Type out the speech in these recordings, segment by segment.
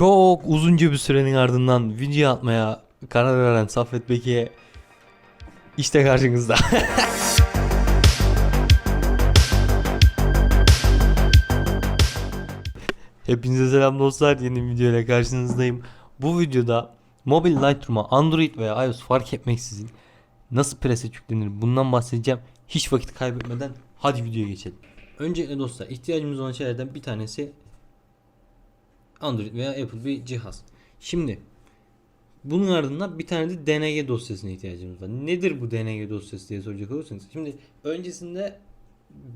Çok uzunca bir sürenin ardından video atmaya karar veren Saffet Bekir'e işte karşınızda. Hepinize selam dostlar. Yeni bir video ile karşınızdayım. Bu videoda mobil Lightroom'a Android veya iOS fark etmeksizin nasıl preset yüklenir bundan bahsedeceğim. Hiç vakit kaybetmeden hadi videoya geçelim. Öncelikle dostlar ihtiyacımız olan şeylerden bir tanesi Android veya Apple bir cihaz. Şimdi bunun ardından bir tane de DNG dosyasına ihtiyacımız var. Nedir bu DNG dosyası diye soracak olursanız. Şimdi öncesinde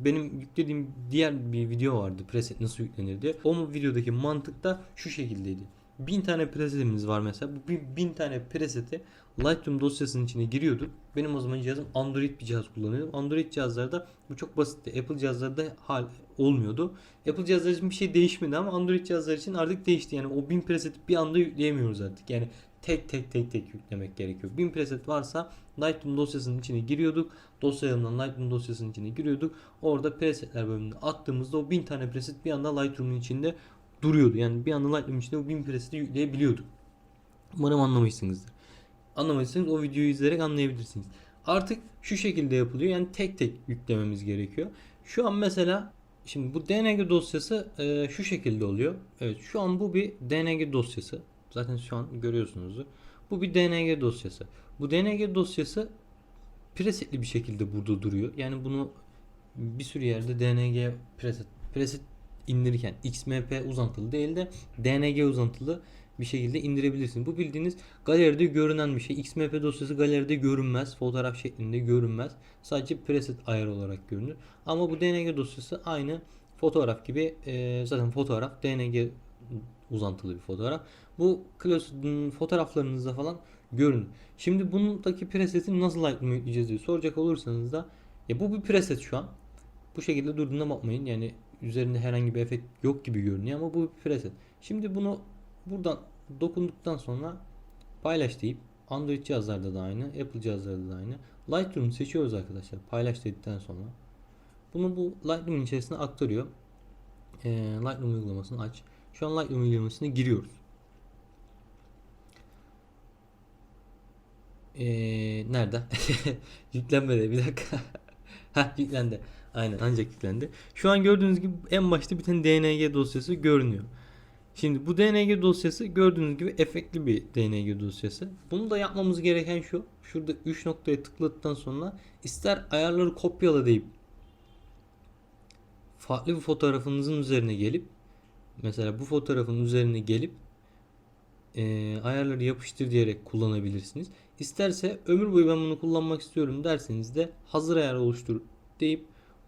benim yüklediğim diğer bir video vardı preset nasıl yüklenir diye. O videodaki mantık da şu şekildeydi. Bin tane presetimiz var mesela. Bu bin, bin tane preseti Lightroom dosyasının içine giriyorduk. Benim o zaman cihazım Android bir cihaz kullanıyordum. Android cihazlarda bu çok basitti. Apple cihazlarda hal olmuyordu. Apple cihazlar için bir şey değişmedi ama Android cihazlar için artık değişti. Yani o bin preseti bir anda yükleyemiyoruz artık. Yani tek tek tek tek yüklemek gerekiyor. 1000 preset varsa Lightroom dosyasının içine giriyorduk. Dosyalarından Lightroom dosyasının içine giriyorduk. Orada presetler bölümüne attığımızda o 1000 tane preset bir anda Lightroom'un içinde duruyordu. Yani bir anda Lightroom'un içinde o 1000 preseti yükleyebiliyorduk. Umarım anlamışsınızdır. Anlamadıysanız o videoyu izleyerek anlayabilirsiniz. Artık şu şekilde yapılıyor. Yani tek tek yüklememiz gerekiyor. Şu an mesela şimdi bu DNG dosyası e, şu şekilde oluyor. Evet şu an bu bir DNG dosyası. Zaten şu an görüyorsunuzdur. Bu bir DNG dosyası. Bu DNG dosyası presetli bir şekilde burada duruyor. Yani bunu bir sürü yerde DNG preset, preset indirirken XMP uzantılı değil de DNG uzantılı bir şekilde indirebilirsiniz. Bu bildiğiniz galeride görünen bir şey. XMP dosyası galeride görünmez. Fotoğraf şeklinde görünmez. Sadece preset ayar olarak görünür. Ama bu DNG dosyası aynı fotoğraf gibi e, zaten fotoğraf DNG uzantılı bir fotoğraf. Bu fotoğraflarınızda falan görün. Şimdi bundaki preseti nasıl yükleyeceğiz diye soracak olursanız da ya bu bir preset şu an. Bu şekilde durduğuna bakmayın. Yani üzerinde herhangi bir efekt yok gibi görünüyor ama bu bir preset. Şimdi bunu buradan dokunduktan sonra paylaş deyip Android cihazlarda da aynı, Apple cihazlarda da aynı. Lightroom seçiyoruz arkadaşlar. Paylaş dedikten sonra. Bunu bu Lightroom'un içerisine aktarıyor. Ee, Lightroom uygulamasını aç. Şu an Lightroom uygulamasına giriyoruz. Ee, nerede? Yüklenmedi bir dakika. Heh yüklendi. Aynen ancak yüklendi. Şu an gördüğünüz gibi en başta bir tane DNG dosyası görünüyor. Şimdi bu DNG dosyası gördüğünüz gibi efektli bir DNG dosyası. Bunu da yapmamız gereken şu. Şurada 3 noktaya tıkladıktan sonra ister ayarları kopyala deyip farklı bir fotoğrafınızın üzerine gelip mesela bu fotoğrafın üzerine gelip e, ayarları yapıştır diyerek kullanabilirsiniz. İsterse ömür boyu ben bunu kullanmak istiyorum derseniz de hazır ayar oluştur deyip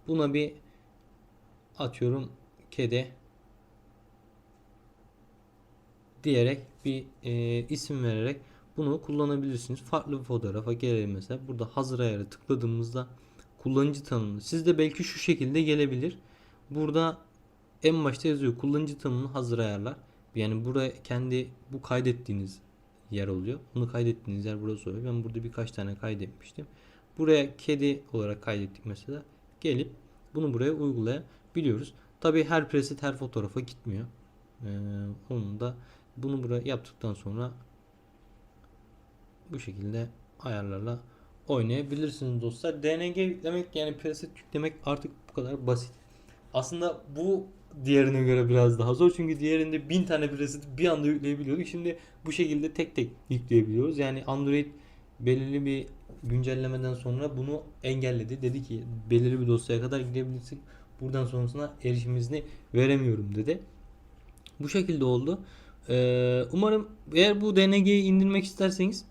buna bir atıyorum kede diyerek bir e, isim vererek bunu kullanabilirsiniz. Farklı bir fotoğrafa gelelim mesela. Burada hazır ayarı tıkladığımızda kullanıcı tanımı sizde belki şu şekilde gelebilir. Burada en başta yazıyor kullanıcı tanımını hazır ayarlar. Yani buraya kendi bu kaydettiğiniz yer oluyor. Bunu kaydettiğiniz yer burası oluyor. Ben burada birkaç tane kaydetmiştim. Buraya kedi olarak kaydettik mesela. Gelip bunu buraya uygulayabiliyoruz. Tabi her preset her fotoğrafa gitmiyor. Ee, onun da bunu buraya yaptıktan sonra bu şekilde ayarlarla oynayabilirsiniz dostlar. DNG yüklemek yani preset yüklemek artık bu kadar basit. Aslında bu diğerine göre biraz daha zor çünkü diğerinde bin tane preset bir anda yükleyebiliyorduk. Şimdi bu şekilde tek tek yükleyebiliyoruz. Yani Android belirli bir güncellemeden sonra bunu engelledi. Dedi ki belirli bir dosyaya kadar gidebilirsin. Buradan sonrasına erişimizini veremiyorum dedi. Bu şekilde oldu. Ee, umarım eğer bu DNG'yi indirmek isterseniz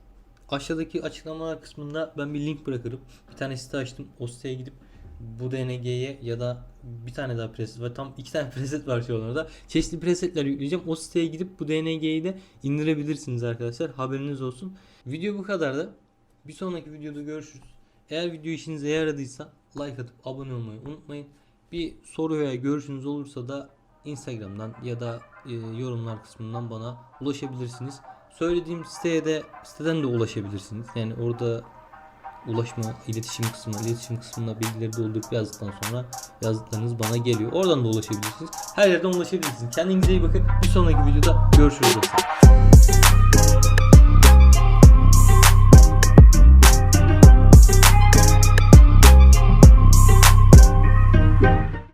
aşağıdaki açıklamalar kısmında ben bir link bırakırım. Bir tane site açtım. O siteye gidip bu DNG'ye ya da bir tane daha preset var. Tam iki tane preset var şu an orada. Çeşitli presetler yükleyeceğim. O siteye gidip bu DNG'yi de indirebilirsiniz arkadaşlar. Haberiniz olsun. Video bu kadar da. Bir sonraki videoda görüşürüz. Eğer video işinize yaradıysa like atıp abone olmayı unutmayın. Bir soru veya görüşünüz olursa da Instagram'dan ya da e, yorumlar kısmından bana ulaşabilirsiniz. Söylediğim siteye de siteden de ulaşabilirsiniz. Yani orada ulaşma iletişim kısmına iletişim kısmına bilgileri doldurup yazdıktan sonra yazdıklarınız bana geliyor. Oradan da ulaşabilirsiniz. Her yerden ulaşabilirsiniz. Kendinize iyi bakın. Bir sonraki videoda görüşürüz. dostlar.